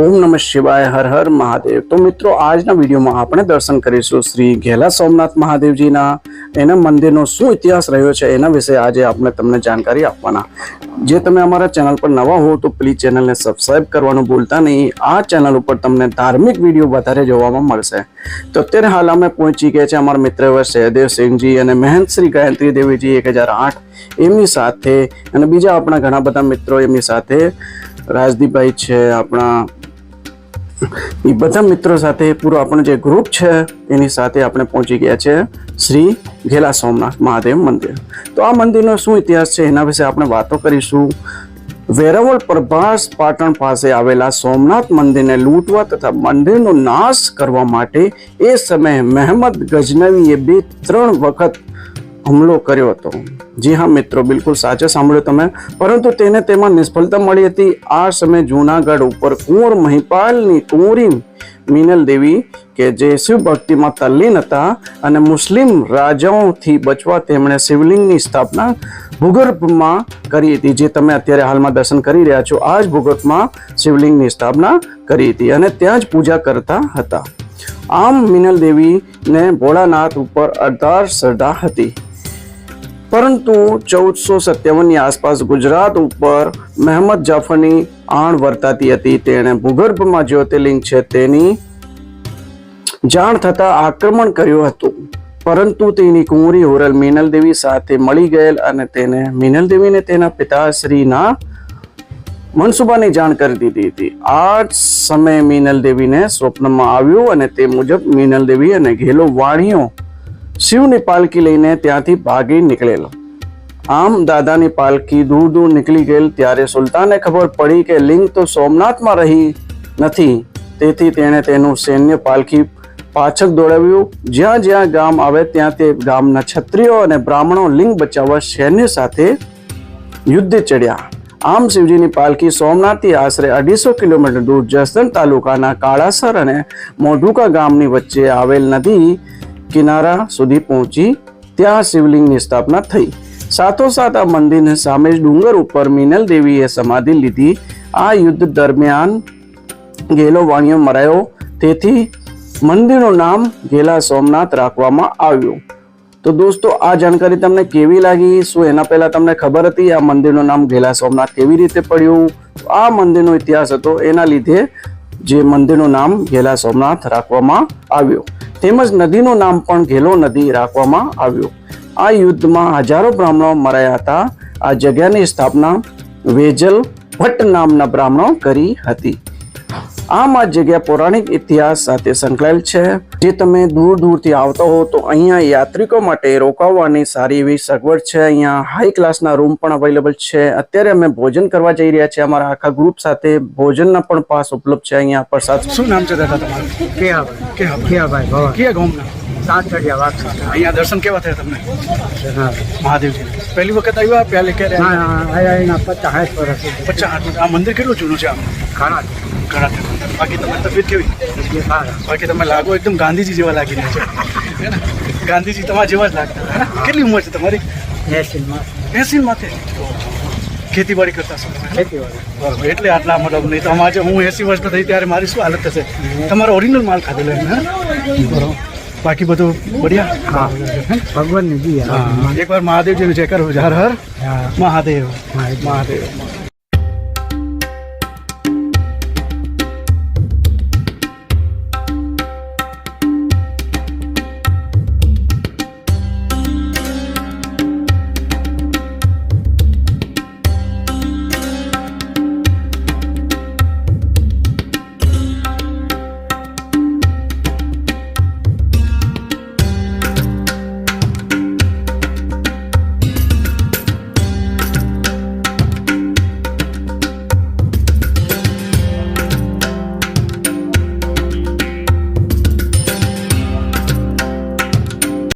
ઓમ નમઃ શિવાય, હર હર મહાદેવ. તો મિત્રો, આજના વિડીયોમાં આપણે દર્શન કરીશું શ્રી ઘેલા સોમનાથ મહાદેવજીના. એના મંદિરનો શું ઇતિહાસ રહ્યો છે, એના વિશે આજે આપણે તમને જાણકારી આપવાના. જે તમે અમારા ચેનલ પર નવા હો, તો પ્લીઝ ચેનલને સબસ્ક્રાઈબ કરવાનું ભૂલતા નહીં. આ ચેનલ ઉપર તમને ધાર્મિક વીડિયો વધારે જોવામાં મળશે. તો અત્યારે હાલ અમે પહોંચી ગયા છે અમારા મિત્ર સહદેવ સિંહજી અને મહેંત શ્રી ગાયત્રી દેવીજી એક હજાર આઠ એમની સાથે. અને બીજા આપણા ઘણા બધા મિત્રો એમની સાથે રાજદીપભાઈ છે, આપણા એ બધા મિત્રો સાથે પૂરો આપણો જે ગ્રુપ છે, એની સાથે આપણે પહોંચી ગયા છે શ્રી ઘેલા સોમનાથ મહાદેવ મંદિર. તો આ મંદિરનો શું ઇતિહાસ છે, એના વિશે આપણે વાતો કરીશું. વેરાવળ પ્રભાસ પાટણ પાસે આવેલા સોમનાથ મંદિરને લૂંટવા તથા મંદિરનો નાશ કરવા માટે એ સમયે મહેમદ ગજનવીએ બે ત્રણ વખત હુમલો કર્યો હતો. જી હા, મિત્રો, બિલકુલ સાચે સાંભળ્યું તમે. પરંતુ તેને તેમાં નિષ્ફળતા મળી હતી. આ સમયે જૂનાગઢ ઉપર કુંવર મહિપાલની કુંવરી મિનલ દેવી કે જે શિવ ભક્તિમાં તલ્લીન હતા અને મુસ્લિમ રાજાઓથી બચવા તેમણે શિવલિંગની સ્થાપના ભૂગર્ભમાં કરી હતી, જે તમે અત્યારે હાલમાં દર્શન કરી રહ્યા છો. આ જ ભૂગર્ભમાં શિવલિંગની સ્થાપના કરી હતી અને ત્યાં જ પૂજા કરતા હતા. આમ મિનલ દેવીને ભોળાનાથ ઉપર અઢાર શ્રદ્ધા હતી. પરંતુ ચૌદસો સત્યાવનની આસપાસ ગુજરાત ઉપર મહેમદ જાફરની આણ વર્તાતી હતી. તેણે ભૂગર્ભમાં જ્યોતિર્લિંગ છે તેની જાણ થતાં આક્રમણ કર્યું હતું. પરંતુ તેની કુંવરી હોરલ મિનલ દેવી સાથે મળી ગયેલ અને તેને મિનલ દેવીને તેના પિતાશ્રીના મનસુબાની જાણ કરી દીધી હતી. આ સમયે મિનલ દેવીને સ્વપ્નમાં આવ્યું અને તે મુજબ મિનલ દેવી અને ઘેલો વાણીઓ શિવની પાલકી લઈને ત્યાંથી ભાગી નીકળેલો. આમ દાદાની પાલકી દૂર દૂર નીકળી ગયેલ ત્યારે સુલતાને ખબર પડી કે લિંગ તો સોમનાથમાં રહી નથી, તેથી તેણે તેનું સૈન્ય પાલખી પાછળ દોડાવ્યું. જ્યાં જ્યાં ગામ આવે ત્યાં તે ગામના ક્ષત્રિયો અને બ્રાહ્મણો લિંગ બચાવવા સૈન્ય સાથે યુદ્ધે ચડ્યા. આમ શિવજીની પાલખી સોમનાથથી આશરે અઢીસો કિલોમીટર દૂર જસદણ તાલુકાના કાળાસર અને મોઢુકા ગામની વચ્ચે આવેલ નદી કિનારા સુધી પહોંચી ત્યાં શિવલિંગની સ્થાપના થઈ. સાથોસાથ આ મંદિરને સામે જ ડુંગર ઉપર મિનલ દેવીએ સમાધિ લીધી. આ યુદ્ધ દરમિયાન ગેલો વાણિયો મરાયો. તેથી મંદિરનું નામ ગેલા સોમનાથ રાખવામાં આવ્યું. તો દોસ્તો, આ જાણકારી તમને કેવી લાગી? શું એના પહેલા તમને ખબર હતી આ મંદિરનું નામ ગેલા સોમનાથ કેવી રીતે પડ્યું? આ મંદિરનો ઇતિહાસ હતો. એના લીધે જે મંદિરનું નામ ઘેલા સોમનાથ રાખવામાં આવ્યું. તેમજ નદીનું નામ પણ ઘેલો નદી રાખવામાં આવ્યું. આ યુદ્ધમાં હજારો બ્રાહ્મણો મરાયા હતા. આ જગ્યાની સ્થાપના વેજલ ભટ્ટ નામના બ્રાહ્મણો કરી હતી. આમ આ જગ્યા પૌરાણિક ઇતિહાસ સાથે સંકળાયેલ છે. જે તમે દૂર દૂરથી આવતા હો તો અહીંયા યાત્રિકો માટે રોકાવાની સારી એવી સગવડ છે. અહીંયા હાઈ ક્લાસના રૂમ પણ અવેલેબલ છે. અત્યારે અમે ભોજન કરવા જઈ રહ્યા છીએ. અમારા આખા ગ્રુપ સાથે ભોજનના પણ પાસ ઉપલબ્ધ છે અહીંયા પ્રસાદ. શું નામ છે દાદા તમારું? ગામના? અહીંયા દર્શન કેવા થયા તમને? હા. મહાદેવજી. પહેલી વખત આવ્યા પહેલે ક્યારે પચાસ વર્ષ પચાસ આ મંદિર કેટલું જૂનું છે આમ? ઘણા. ઘણા ટાઈમ. બાકી તમારી તબિયત કેવી? હા બાકી તમે લાગો એકદમ ગાંધીજી જેવા લાગી રહ્યા છો ગાંધીજી તમારા જેવા જ લાગતા. કેટલી ઉંમર છે તમારી? એસીમાં એસી માથે ખેતીવાડી કરતા છો? ખેતીવાડી બરાબર. એટલે આટલા મતલબ નહીં. તો આજે હું એસી વર્ષનો થઈ ત્યારે મારી શું હાલત થશે તમારો ઓરિજિનલ માલ ખાધેલો એમ બરાબર. બાકી બધું બઢિયા? હા. ભગવાનની જી એકવાર મહાદેવજીનો જય કરો હર હર. મહાદેવ. મહાદેવ.